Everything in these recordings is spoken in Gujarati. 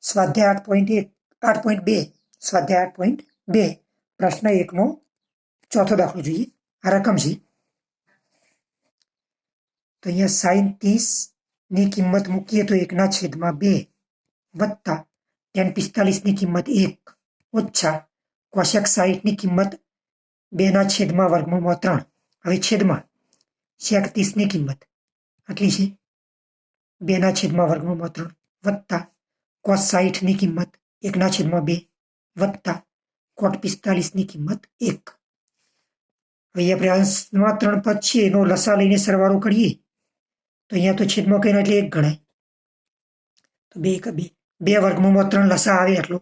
સ્વાધ્યાય આઠ પોઈન્ટ એક, આઠ પોઈન્ટ બે, સ્વાધ્યાય આઠ પોઈન્ટ બે. પ્રશ્ન એકનો ચોથો દાખલો જોઈએ. આ રકમ છે. તો અહીંયા સાઈન ત્રીસની કિંમત મૂકીએ તો એકના છેદમાં બે વત્તા ટેન પિસ્તાલીસની કિંમત એક ઓછા કોશક સાહીઠની કિંમત બેના છેદમાં વર્ગમૂળમાં ત્રણ. હવે છેદમાં શેક ત્રીસની કિંમત આટલી છે. બેના છેદમાં વર્ગમૂળમાં ત્રણ વત્તા કોસ સાહીઠની કિંમત, એકના છેદમાં બે, વત્તા કોટ પિસ્તાલીસની કિંમત એક. આપણે અંશમાં ત્રણ પદ છે, એનો લસા લઈને સરવાળો કરીએ. તો અહીંયા તો છેદમાં કહીને એટલે એક ગણાય. તો બે એક બે બે વર્ગમાં ત્રણ લસા આવે એટલો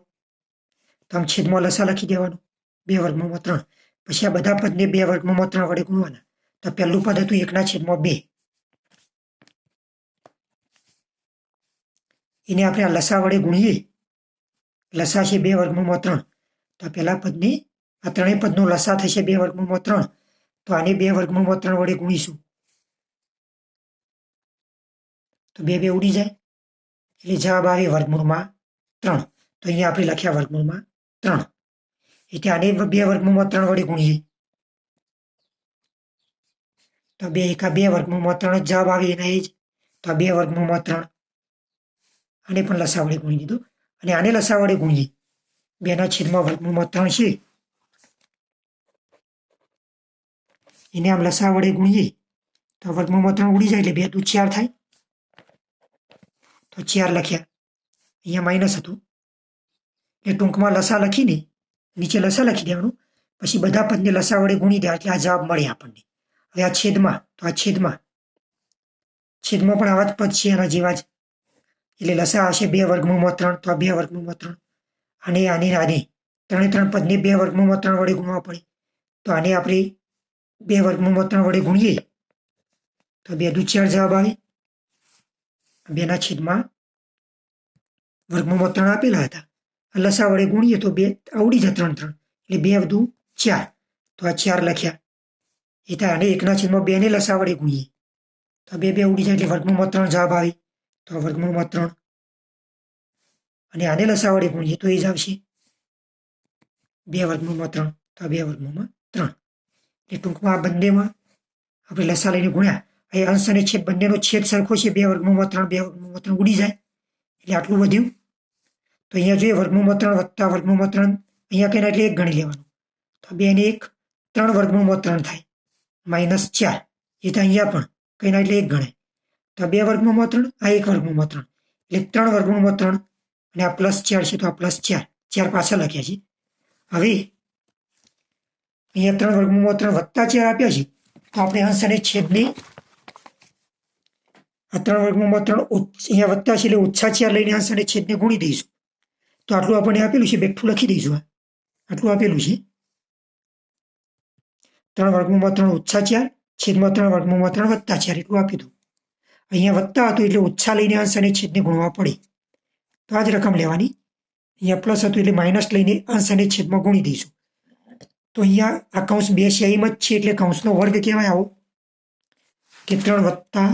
તો આમ છેદમાં લસા લખી દેવાનું. બે વર્ગમાં ત્રણ. પછી આ બધા પદને બે વર્ગમાં ત્રણ વડે ગુણવાના. તો પહેલું પદ હતું એકના છેદમાં બે. એને આપણે આ લસા વડે ગુણીએ. લસા છે બે વર્ગમૂળમાં ત્રણ. તો આ પહેલા પદની, આ ત્રણેય પદનો લસા થશે બે વર્ગમૂળમાં ત્રણ. તો આને બે વર્ગમૂળમાં ત્રણ વડે ગુણીશું. તો બે બે ઉડી જાય. એટલે જવાબ આવે વર્ગમૂળમાં ત્રણ. તો અહીંયા આપણે લખ્યા વર્ગમૂળમાં ત્રણ. એટલે આને બે વર્ગમૂળમાં ત્રણ વડે ગુણીએ. તો બે એકા બે વર્ગમૂળમાં ત્રણ જ જવાબ આવે એના એ જ. તો બે વર્ગમૂળમાં ત્રણ. આને પણ લસા વડે ગુણી દીધું અને આને લસા વડે ગુણીએ બેના છેદમાં વર્ગમૂળમાં ત્રણ છે. એને આમ લસા વડે ગુણીએ તો વર્ગમૂળમાં ત્રણ ઉડી જાય એટલે બે દુ ચાર થાય. તો ચાર લખ્યા. અહીંયા માઇનસ હતું. એટલે ટૂંકમાં લસા લખીને નીચે લસા લખી દેવાનું. પછી બધા પદને લસા વડે ગુણી દેવા એટલે આ જવાબ મળે આપણને. હવે આ છેદમાં, તો આ છેદમાં. છેદમાં પણ આવા જ પદ છે એના જેવા જ. એટલે લસા આવશે બે વર્ગમૂળમાં ત્રણ, તો બે વર્ગમૂળમાં ત્રણ. અને આની આની. ત્રણે ત્રણ પદને બે વર્ગમૂળમાં ત્રણ વડે ગુણવા પડે. તો આને આપણે બે વર્ગમૂળમાં ત્રણ વડે ગુણીએ. તો બે દુ ચાર જવાબ આવે. બેના છેદમાં વર્ગમૂળમાં ત્રણ આપેલા હતા. લસા વડે ગુણીએ તો બે આવડી જાય ત્રણ ત્રણ. એટલે બે વધુ ચાર. તો આ ચાર લખ્યા. એ થાય અને એકના છેદમાં બેને લસા વડે ગુણીએ. તો બે બે ઉડી જાય એટલે વર્ગમૂળમાં ત્રણ જવાબ આવે. તો આ વર્ગમૂળમાં ત્રણ. અને આને લસા વડે ગુણીએ તો એ જ આવશે. બે વર્ગમૂળમાં ત્રણ, તો આ બે વર્ગમૂળમાં ત્રણ. એટલે ટૂંકમાં આ બંનેમાં આપણે લસા લઈને ગુણ્યા. એ અંશ અને છેદ, બંનેનો છેદ સરખો છે. બે વર્ગમૂળમાં ત્રણ, બે વર્ગમૂળમાં ત્રણ ઉડી જાય. એટલે આટલું વધ્યું. તો અહીંયા જોઈએ વર્ગમૂળમાં ત્રણ વત્તા વર્ગમૂળમાં ત્રણ. અહીંયા કહીને એટલે એક ગણી લેવાનું. તો બે ને એક, ત્રણ વર્ગમૂળમાં ત્રણ થાય. માઇનસ ચાર. એ તો અહીંયા પણ કહીને એટલે એક ગણાય. તો આ બે વર્ગમૂળમાં ત્રણ, આ એક વર્ગમૂળમાં ત્રણ. એટલે ત્રણ વર્ગમૂળમાં ત્રણ અને આ પ્લસ ચાર છે તો આ પ્લસ ચાર. ચાર પાછા લખ્યા છે. હવે અહીંયા ત્રણ વર્ગમૂળમાં ત્રણ વત્તા ચાર આપ્યા છે. તો આપણે અંશ અને છેદને આ ત્રણ વર્ગમૂળમાં ત્રણ અહીંયા વત્તા છે એટલે ઓછા ચાર લઈને અંશ અને છેદને ગુણી દઈશું. તો આટલું આપણને આપેલું છે, બેઠું લખી દઈશું આટલું આપેલું છે. ત્રણ વર્ગમૂળમાં ત્રણ ઓછા ચાર, છેદમાં ત્રણ વર્ગમૂળમાં ત્રણ વત્તા ચાર, એટલું આપી હતું અહીંયા વત્તા હતું એટલે ઓછા લઈને અંશ અને છેદને ગુણવા પડી. તો આ જ રકમ લેવાની. અહીંયા પ્લસ હતું એટલે માઇનસ લઈને અંશ અને છેદમાં ગુણી દઈશું. તો અહીંયા આ કૌંસ બે સેમ જ છે એટલે કૌંસનો વર્ગ કહેવાય આવો. કે ત્રણ વત્તા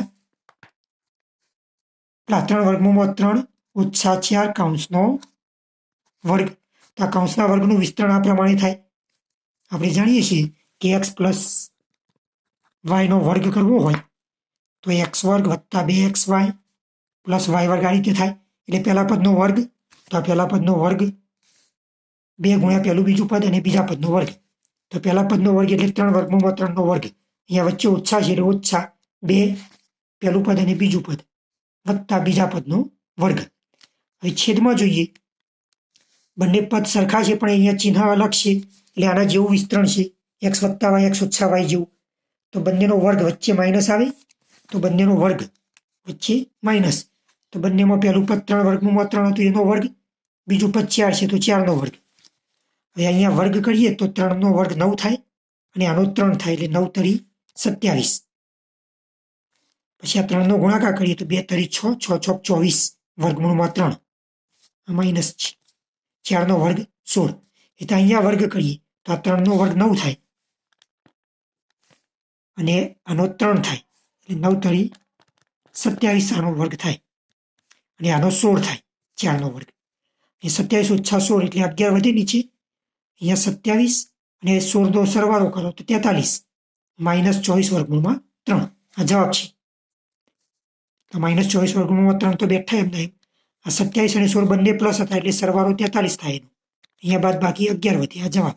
ત્રણ વર્ગમાં ત્રણ ઓછા ચાર કૌંસનો વર્ગ. તો આ કૌંસના વર્ગનું વિસ્તરણ આ પ્રમાણે થાય. આપણે જાણીએ છીએ કે એક્સ પ્લસ વાયનો વર્ગ કરવો હોય. તો એક્સ વર્ગ વત્તા બે એક્સ વાય પ્લસ વાય વર્ગ આ રીતે થાય. એટલે પહેલા પદનો વર્ગ, તો આ પહેલા પદનો વર્ગ બે ગુણ્યા પહેલું બીજું પદ અને બીજા પદનો વર્ગ. તો પહેલા પદનો વર્ગ એટલે ત્રણ વર્ગમાં ત્રણનો વર્ગ. અહીંયા વચ્ચે ઓછા છે એટલે ઓછા બે પહેલું પદ અને બીજું પદ વત્તા બીજા પદનો વર્ગ. હવે છેદમાં જોઈએ. બંને પદ સરખા છે પણ અહીંયા ચિહ્ન અલગ છે એટલે આના જેવું વિસ્તરણ છે. એક્સ વત્તા વાય, એક્સ ઓછા વાય જેવું. તો બંનેનો વર્ગ વચ્ચે માઇનસ આવે. તો બંનેનો વર્ગ વચ્ચે માઇનસ તો બંનેમાં પહેલું પદ ત્રણ વર્ગમાં ત્રણ હતું, એનો વર્ગ. બીજું પદ ચાર છે, તો ચારનો વર્ગ. હવે અહીંયા વર્ગ કરીએ તો ત્રણનો વર્ગ નવ થાય અને આનો ત્રણ થાય એટલે નવ તરી સત્યાવીસ. પછી આ ત્રણનો ગુણાકાર કરીએ તો બે તરી છ છ છ, ચોવીસ વર્ગમૂળમાં ત્રણ. માઇનસ છે. ચારનો વર્ગ સોળ. એટલે અહીંયા વર્ગ કરીએ તો આ ત્રણનો વર્ગ નવ થાય. અને આનો ત્રણ થાય. એટલે નવ સત્યાવીસ આનો વર્ગ થાય અને આનો સોળ થાય ચારનો વર્ગ. એ સત્યાવીસ ઓછા સોળ એટલે અગિયાર વધે નીચે. અહીંયા સત્યાવીસ અને સોળનો સરવાળો કરો તો તેતાલીસ. માઇનસ ચોવીસ વર્ગમૂળમાં ત્રણ. આ જવાબ છે. તો માઇનસ ચોવીસ વર્ગમૂળમાં ત્રણ તો બેઠા એમ નહીં આ સત્યાવીસ અને સોળ બંને પ્લસ હતા એટલે સરવાળો તેતાલીસ થાય એનો. અહીંયા બાદ બાકી અગિયાર વધે. આ જવાબ.